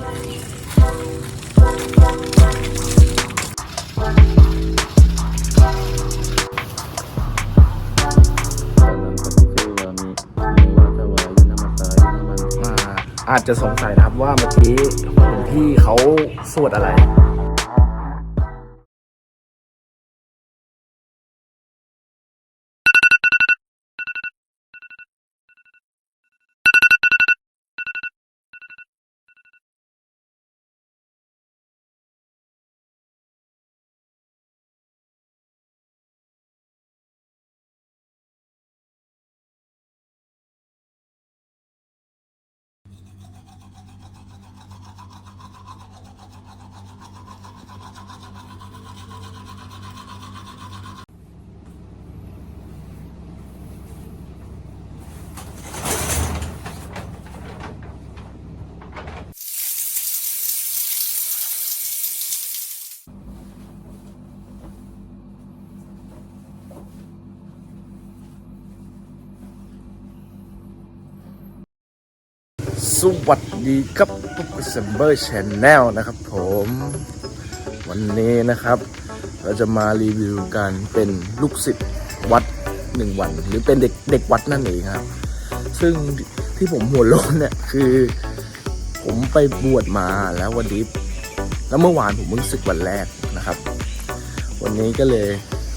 อาอาจจะสงสัยนะครับว่าเมื่อกี้หลวงพี่เขาสวดอะไร สวัสดีครับปุ๊กเซมเบอร์ชแนลนะครับผม วันนี้นะครับ เราจะมารีวิวการเป็นลูกศิษย์วัดหนึ่งวัน หรือเป็นเด็กเด็กวัดนั่นเองครับ ซึ่งที่ผมหัวโลนเนี่ยคือ ผมไปบวชมาแล้ววันนี้แล้วเมื่อวานผมเพิ่งศึกวันแรกนะครับ วันนี้ก็เลย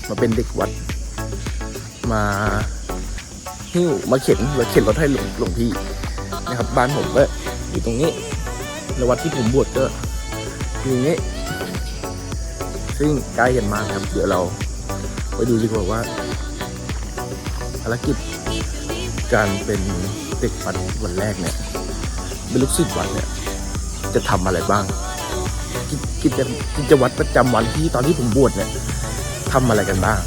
มาเป็นเด็กวัดมาหิ้วมาเข็นมาเข็นรถให้หลวงหลวงพี่ นะครับ บ้านผมก็อยู่ตรงนี้แล้ววัดที่ผมบวชก็อยู่ตรงนี้ ซึ่งใกล้กันมากครับ เดี๋ยวเราไปดูดีกว่าว่าภารกิจการเป็นเด็กวัดวันแรกเนี่ยเป็นลูกศิษย์วัดเนี่ย จะทำอะไรบ้างกิจกิจวัตรประจำวันที่ตอนที่ผมบวชเนี่ยทำอะไรกันบ้าง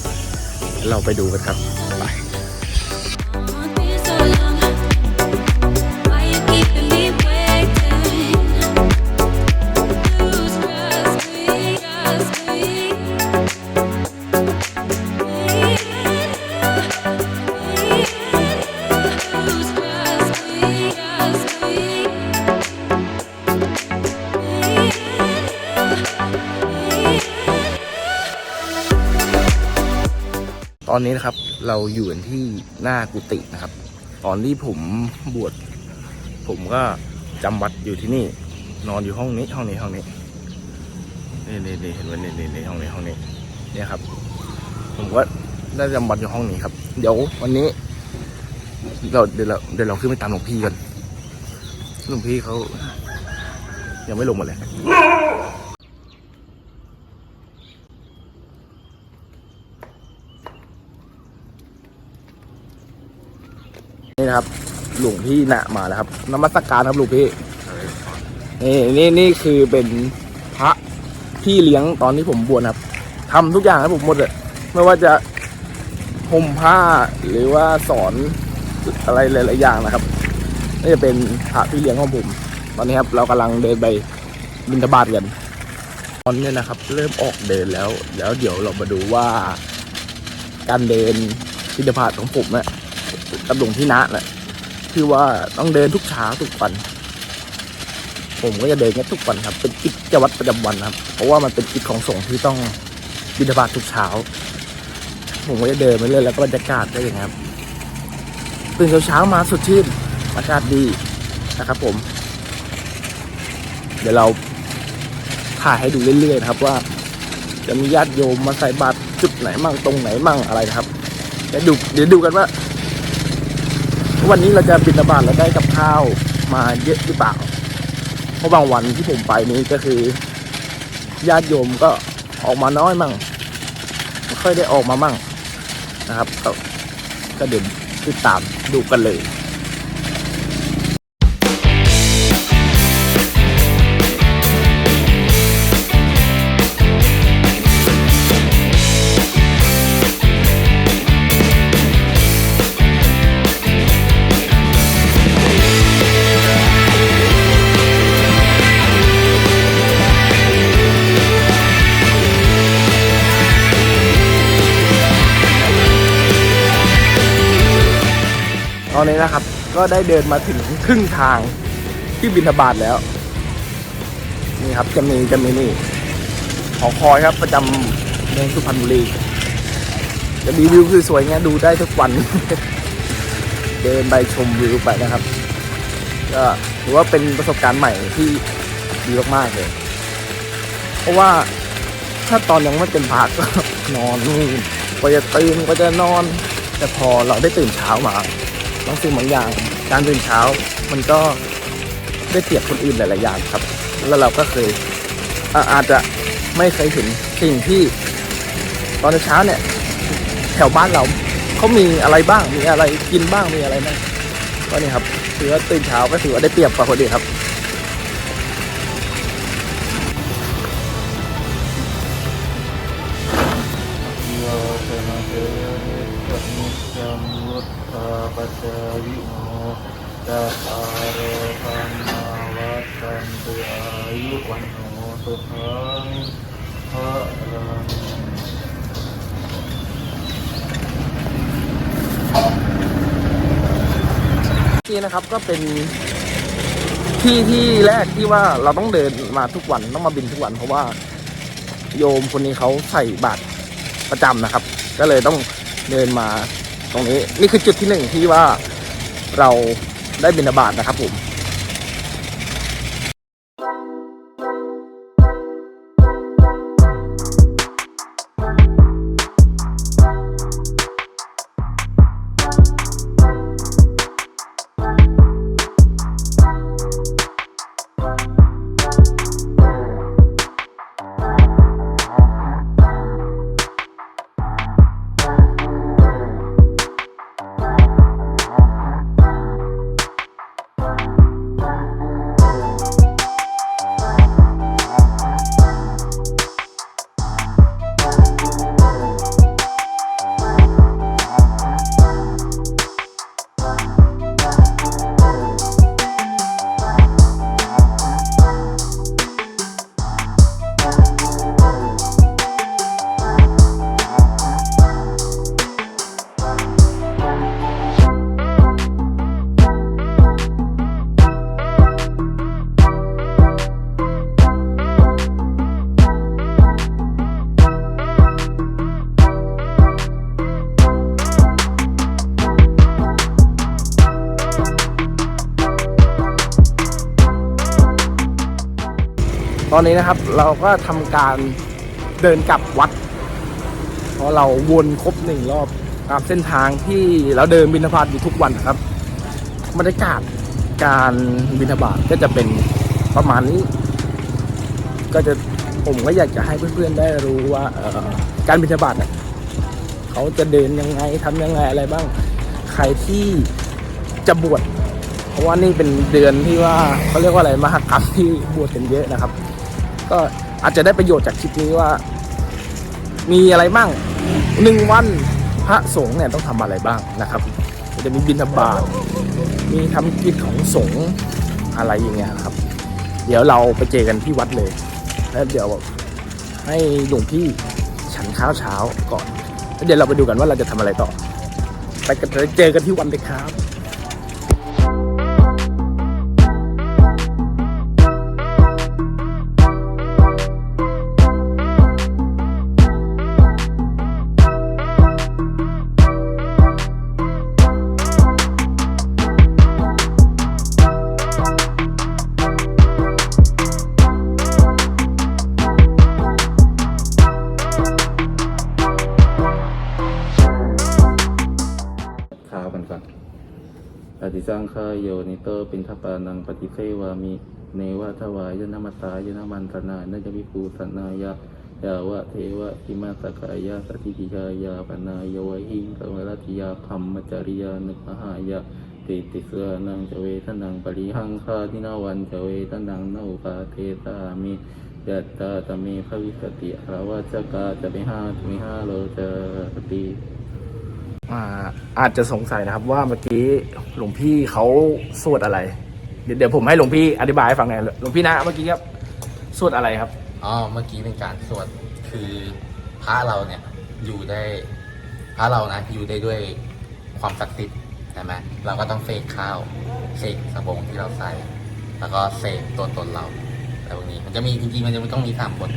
เราไปดูกันครับ อนนี้นะครับ เราอยู่กันที่หน้ากุฏินะครับ ตอนที่ผมบวชผมก็จำวัดอยู่ที่นี่ นอนอยู่ห้องนี้ห้องนี้ห้องนี้นี่นี่นี่เห็นไหมนี่นี่นี่ห้องนี้ห้องนี้เนี่ยครับ ผมก็ได้จำวัดอยู่ห้องนี้ครับ เดี๋ยววันนี้ เราเดี๋ยวเราเดี๋ยวเราขึ้นไปตามหลวงพี่กันหลวงพี่เขายังไม่ลงมาเลย นี่นะครับ หลวงพี่นะมาแล้วครับนมัสการครับหลวงพี่นี่นี่นี่คือเป็นพระพี่เลี้ยงตอนที่ผมบวชครับทำทุกอย่างให้ผมหมดเลยไม่ว่าจะห่มผ้าหรือว่าสอนอะไรหลายๆอย่างนะครับนี่จะเป็นพระพี่เลี้ยงของผมตอนนี้ครับ เรากำลังเดินไปบิณฑบาตกันตอนนี้นะครับ เริ่มออกเดินแล้ว แล้วเดี๋ยวเรามาดูว่า การเดินบิณฑบาตของผมเนี่ย กับหลวงพี่นะน่ะคือว่าต้องเดินทุกเช้าทุกวัน ผมก็จะเดินแค่ทุกวันครับ เป็นกิจวัตรประจำวันครับ เพราะว่ามันเป็นกิจของสงฆ์ที่ต้องบิณฑบาตทุกเช้า ผมก็จะเดินไปเรื่อยแล้วก็บรรยากาศก็อย่างนี้ครับตื่นเช้าๆมาสดชื่นอากาศดีนะครับผม เดี๋ยวเราถ่ายให้ดูเรื่อยๆนะครับว่า จะมีญาติโยมมาใส่บาตรจุดไหนมั่งตรงไหนมั่งอะไรนะครับเดี๋ยวดูเดี๋ยวดูกันว่า วันนี้เราจะบินบาตแล้วได้กับข้าวมาเยอะหรือเปล่า เพราะบางวันที่ผมไปนี้ก็คือญาติโยมก็ออกมาน้อยมั่งไม่ค่อยได้ออกมามั่งนะครับก็เดี๋ยวติดตามดูกันเลย ตอนนี้นะครับ ก็ได้เดินมาถึงครึ่งทางที่บินทบาทแล้ว นี่ครับจะมีจะมีนี่หอคอยครับประจำเมืองสุพรรณบุรีจะมีวิวคือสวยเงี้ยดูได้ทุกวัน เดินไปชมวิวไปนะครับ ก็ถือว่าเป็นประสบการณ์ใหม่ที่ดีมากๆเลย เพราะว่าถ้าตอนยังไม่เป็นพักก็นอนนู่นก็จะตื่นก็จะนอน แต่พอเราได้ตื่นเช้ามา บางสิ่งบางอย่าง การตื่นเช้ามันก็ได้เปรียบคนอื่นหลาย ๆ อย่างครับ แล้วเราก็เคยอาอาจจะไม่เคยเห็นสิ่งที่ ตอนเช้าเนี่ย แถวบ้านเราเขามีอะไรบ้างมีอะไรกินบ้างมีอะไรบ้างก็นี่ครับถือว่าตื่นเช้าก็ถือว่าได้เปรียบกว่าคนอื่นครับ ปัจจายิโนจัตตารโธรรมาวัฏันติอายุวันโนสุขังพระรังที่นะครับก็เป็นที่ที่แรกที่ว่าเราต้องเดินมาทุกวันต้องมาบินทุกวัน เพราะว่าโยมคนนี้เขาใส่บาตรประจำนะครับ ก็เลยต้องเดินมา ตรงนี้นี่คือจุดที่หนึ่งที่ว่าเราได้บินบาตนะครับผม อนนี้นะครับเราก็ทำการเดินกลับวัด เพราะเราวนครบหนึ่งรอบตามเส้นทางที่เราเดินบิณฑบาตอยู่ทุกวันนะครับบรรยากาศการบิณฑบาตก็จะเป็นประมาณนี้ ก็จะผมก็อยากจะให้เพื่อนๆได้รู้ว่าการบิณฑบาตเนี่ยเขาจะเดินยังไงทำยังไงอะไรบ้าง ใครที่จะบวชเพราะว่านี่เป็นเดือนที่ว่าเขาเรียกว่าอะไรมหากรรมที่บวชกันเยอะนะครับ ก็อาจจะได้ประโยชน์จากคลิปนี้ว่า มีอะไรบ้างหนึ่งวันพระสงฆ์เนี่ยต้องทำอะไรบ้างนะครับ จะมีบิณฑบาตมีทำกิจของสงฆ์อะไรอย่างเงี้ยครับ เดี๋ยวเราไปเจอกันที่วัดเลย แล้วเดี๋ยวให้หลวงพี่ฉันข้าวเช้าก่อนแล้วเดี๋ยวเราไปดูกันว่าเราจะทำอะไรต่อ ไปกันเลยเจอกันที่วันเลยครับ นิโตเปินทปานังปฏิเสวามิเนวะทวายนามัตตายนามันตนาเนจวิภูสนายะยาวะเทวะอิมาสกายะสติกิยายาปนายโยหิงกวรติยาคัมมจริยานุมหายะติติเสนังจเวทนังปริหังคาทินาวันจเวทนังนอุปาเทตามิยัตตาตเมภวิสติอรวัจกาจะไมิหาจะไมิหาโลจะติ อาจจะสงสัยนะครับว่าเมื่อกี้หลวงพี่เขาสวดอะไรเดี๋ยวเดี๋ยวผมให้หลวงพี่อธิบายให้ฟังหน่อยหลวงพี่นะเมื่อกี้ครับสวดอะไรครับอ๋อเมื่อกี้เป็นการสวดคือพระเราเนี่ยอยู่ได้พระเรานะอยู่ได้ด้วยความศักดิ์สิทธิ์ใช่ไหมเราก็ต้องเสกข้าวเสกสบงที่เราใส่ แล้วก็เสกตัวตนเราอะไรพวกนี้มันจะมีจริงๆมันจะไม่ต้องมีสามบท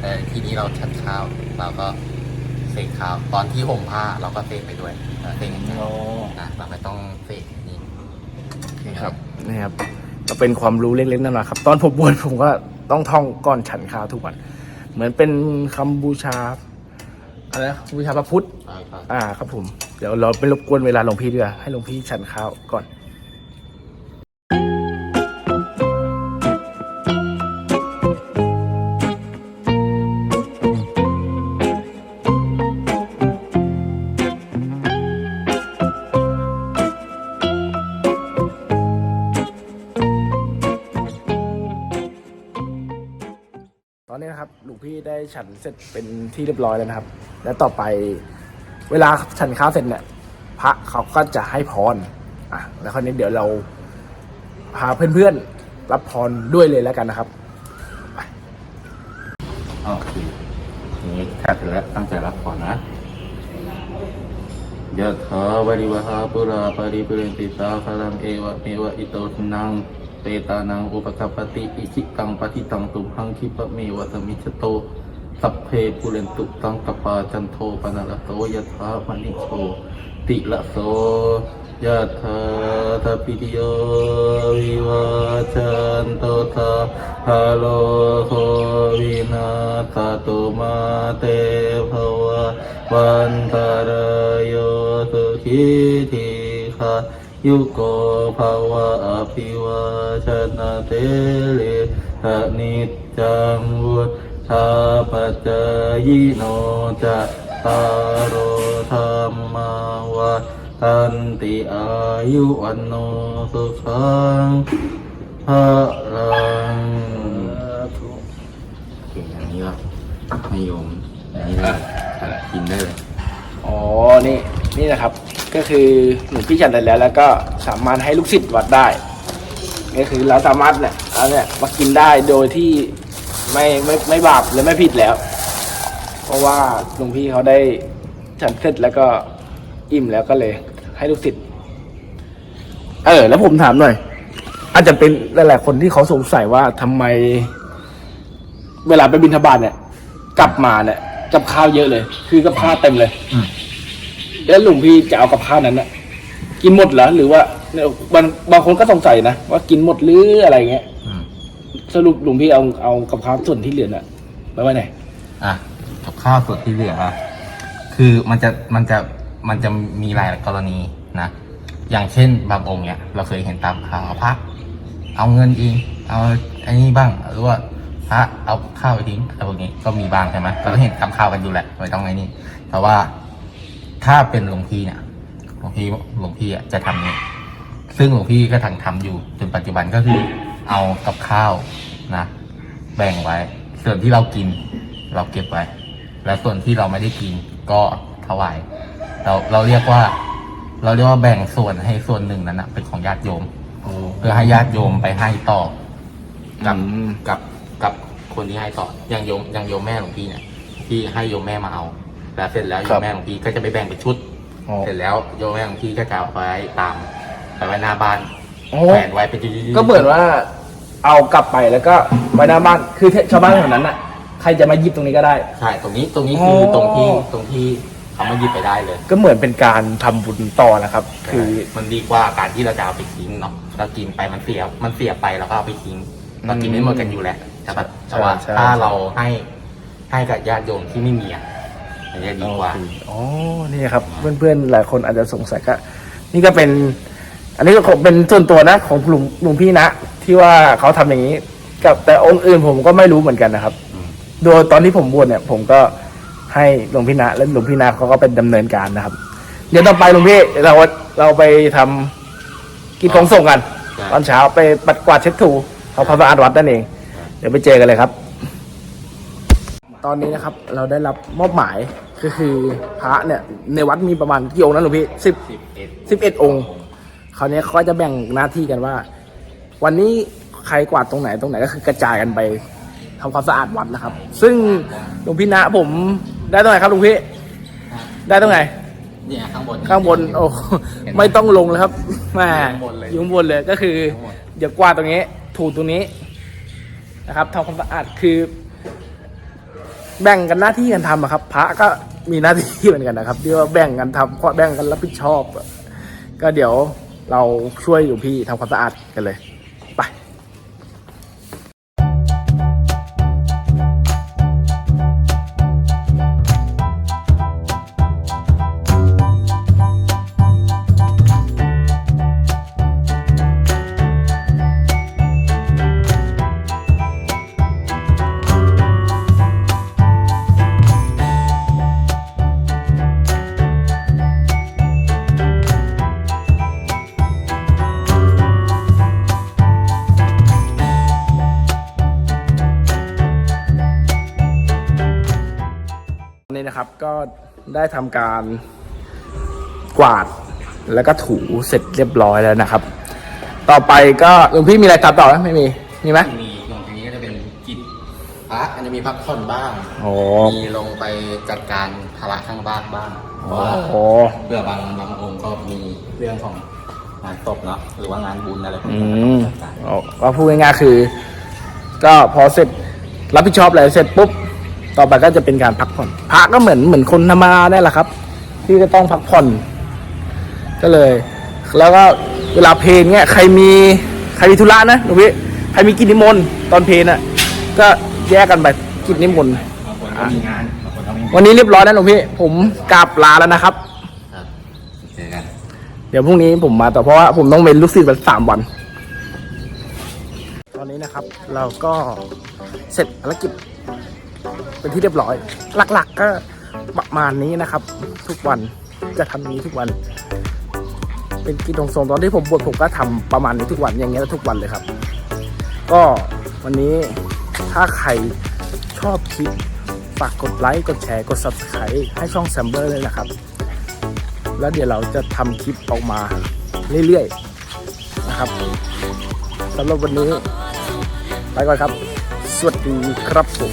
แต่ทีนี้เราชัดข้าวเราก็ เสกข้าวตอนที่ห่มผ้าเราก็เสกไปด้วยเออเสกอย่างเงี้ยนะเราไม่ต้องเสกนี่นี่ครับนี่ครับก็เป็นความรู้เล็กๆนั่นแหละครับ ตอนผมบวชผมก็ต้องท่องก่อนฉันข้าวทุกวัน เหมือนเป็นคำบูชาอะไรนะบูชาพระพุทธใช่ครับอ่าครับผมเดี๋ยวเราไปรบกวนเวลาหลวงพี่ดีกว่าให้หลวงพี่ฉันข้าวก่อน ฉันเสร็จเป็นที่เรียบร้อยแล้วนะครับ และต่อไปเวลาฉันข้าวเสร็จเนี่ยพระเขาก็จะให้พรอะแล้วคราวนี้เดี๋ยวเราพาเพื่อนๆรับพรด้วยเลยแล้วกันนะครับโอเคทีนี้ถ้าเสร็จแล้วตั้งใจรับก่อนนะยะถาวริวหาปุราปริปุเรนติสาคารังเอวะเมวะอิโตทินังเตตานังอุปกัปปติอิชิตังปฏิตังตุมหังคิปะเมวะสมิจจโต สัพเพปุเรนตุตังกปาจันโทปนะระโตยะถามณิโชติละโสยะถาทพิติโยวิวาจันโตทาฮาโลโควินาสตุมาเตภวะวันตารโยสุขิธิคายุโกภาวะอภิวาชนะเตเลทะนิจจังวุ ธาปัจจายโนจะตารโรธรรมาวะตันติอายุวันโนสุขังพระลังเก่งอย่างนี้ละให้โยมอย่างนี้เลยกินได้เลยอ๋อ นี่นี่นะครับ ก็คือหลวงพี่ฉันเสร็จแล้วแล้วก็สามารถให้ลูกศิษย์วัดได้ ก็คือเราสามารถเนี่ยเอาเนี่ยมากินได้โดยที่ ไม่ไม่ไม่บาปและไม่ผิดแล้ว เพราะว่าหลวงพี่เขาได้ฉันเสร็จแล้วก็อิ่มแล้วก็เลย ให้ลูกศิษย์เออ แล้วผมถามหน่อย อาจจะเป็นหลายๆคนที่เขาสงสัยว่าทำไม เวลาไปบินทบาทเนี่ย กลับมาเนี่ยกับข้าวเยอะเลย คือกับข้าวเต็มเลยอืม แล้วหลวงพี่จะเอากับข้าวนั้นน่ะกินหมดเหรอหรือว่าเนี่ยบางบางคนก็สงสัยนะว่ากินหมดหรืออะไรเงี้ย อืม สรุปหลวงพี่เอาเอากับข้าวส่วนที่เหลือน่ะไว้ไว้ไหนอะกับข้าวส่วนที่เหลืออะคือมันจะมันจะมันจะมีหลายกรณีนะอย่างเช่นบางองค์เนี่ยเราเคยเห็นตามข่าวพระเอาเงินเองเอาอันนี้บ้างหรือว่าพระเอาข้าวไปทิ้งอะไรพวกนี้ก็มีบ้างใช่ไหมเราก็เห็นตามข่าวกันอยู่แหละไม่ต้องไงนี่แต่ว่าถ้าเป็นหลวงพี่เนี่ยหลวงพี่หลวงพี่อะจะทำนี้ ซึ่งหลวงพี่ก็ทำทำอยู่จนปัจจุบันก็คือ เอากับข้าวนะ แบ่งไว้ ส่วนที่เรากินเราเก็บไว้ แล้วส่วนที่เราไม่ได้กินก็ถวาย เราเราเรียกว่า เราเรียกว่าแบ่งส่วนให้ส่วนหนึ่งนั้นนะเป็นของญาติโยม เพื่อให้ญาติโยมไปให้ต่อกับอืมกับกับคนที่ให้ต่ออย่างโยมอย่างโยมแม่หลวงพี่เนี่ยที่ให้โยมแม่มาเอาแล้วเสร็จแล้วโยมแม่หลวงพี่ก็จะไปแบ่งเป็นชุดอ๋อเสร็จแล้วโยมแม่หลวงพี่ก็จะเอาไว้ตามไปไว้หน้าบ้านโอ้แขวนไว้เป็นจุดๆๆก็เหมือนว่า เอากลับไปแล้วก็ไว้หน้าบ้านคือชาวบ้านแถวนั้นน่ะใครจะมาหยิบตรงนี้ก็ได้ ใช่ตรงนี้ตรงนี้คืออตรงที่ตรงที่เขามาหยิบไปได้เลย ก็เหมือนเป็นการทำบุญต่อนะครับ คือมันดีกว่าการที่เราจะเอาไปทิ้งเนาะเรากินไปมันเสียมันเสียไปเราก็เอาไปทิ้งเรากินไม่หมดกันอยู่แหละแต่ว่าแต่ว่าใช่ ถ้าเราให้ให้กับญาติโยมที่ไม่มีอะมันจะดีกว่าอ๋อนี่ครับ เพื่อนๆ หลายคนอาจจะสงสัยก็นี่ก็เป็น อันนี้ก็คงเป็นส่วนตัวนะ ของหลวงหลวงพี่นะ ที่ว่าเขาทำอย่างนี้ กับแต่องค์อื่นผมก็ไม่รู้เหมือนกันนะครับอืมโดยตอนที่ผมบวชเนี่ย ผมก็ให้หลวงพี่นะและหลวงพี่นะเขาก็เป็นดำเนินการนะครับ เดี๋ยวต่อไปหลวงพี่เราเราไปทำกิจของส่งกันใช่ตอนเช้าไปปัดกวาดเช็ดถูเขาพระประอาดวัดนั่นเอง เดี๋ยวไปเจอกันเลยครับ ตอนนี้นะครับเราได้รับมอบหมายก็คือพระเนี่ยในวัดมีประมาณกี่องค์นะหลวงพี่สิบสิบเอ็ด สิบเอ็ดองค์ คราวนี้เขาก็จะแบ่งหน้าที่กันว่า วันนี้ใครกวาดตรงไหนตรงไหนก็คือกระจายกันไปทำความสะอาดวัดนะครับ ซึ่งหลวงพี่นะผมได้ตรงไหนครับหลวงพี่ได้ตรงไหนเนี่ยข้างบนข้างบนโอ้เห็นไหมไม่ต้องลงเลยครับแหม่อยู่ข้างบนเลยอยู่ข้างบนเลยก็คือข้างบนเดี๋ยวกวาดตรงนี้ ถูตรงนี้นะครับทำความสะอาดคือ แบ่งกันหน้าที่กันทำอะครับ พระก็มีหน้าที่เหมือนกันนะครับที่ว่าแบ่งกันทำเพราะแบ่งกันรับผิดชอบอะก็เดี๋ยว เราช่วยอยู่พี่ทำความสะอาดกันเลย นนี้นะครับก็ได้ทำการกวาดแล้วก็ถูเสร็จเรียบร้อยแล้วนะครับ ต่อไปก็หลวงพี่มีอะไรตัดต่อไหมไม่มี มีไหม มีลงตรงนี้ก็จะเป็นกิจพระอันจะมีพักผ่อนบ้างโอ้ มีลงไปจัดการภาระข้างบ้านบ้างเพโอ้ราะว่าโหเพื่อบางบางองค์ก็มีเรื่องของงานศพเนาะหรือว่างานบุญอะไรพวกอืนี้มจัดการ เอาก็พูดง่ายๆคือ ก็พอเสร็จรับผิดชอบอะไรเสร็จปุ๊บ ต่อไปก็จะเป็นการพักผ่อนพระก็เหมือนเหมือนคนธรรมดาได้แหละครับ ที่ก็ต้องพักผ่อน ก็เลย แล้วก็เวลาเพลงเนี่ยใครมีใครมีธุระนะหลวงพี่ใครมีกิจนิมนต์ตอนเพลงอะ ก็แยกกันไปกิจนิมนต์บางคนก็มีงานบางคนก็ไม่มีวันนี้เรียบร้อยแล้วหลวงพี่ ผมกราบลาแล้วนะครับครับเจอกันเดี๋ยวพรุ่งนี้ผมมาต่อเพราะว่าผมต้องเป็นลูกศิษย์วันสามวัน ตอนนี้นะครับ เราก็เสร็จภารกิจ เป็นที่เรียบร้อย หลักๆก็ประมาณนี้นะครับ ทุกวันจะทำอย่านี้ทุกวัน เป็นกิจของทรงตอนที่ผมบวชผมก็ทำประมาณนี้ทุกวันอย่างเงี้ยทุกวันเลยครับ ก็วันนี้ถ้าใครชอบคลิปฝากกดไลค์กดแชร์กด subscribe ให้ช่องแซมเบอร์เลยนะครับ แล้วเดี๋ยวเราจะทำคลิปออกมาเรื่อยๆนะครับสำหรับวันนี้ ไปก่อนครับ สวัสดีครับผม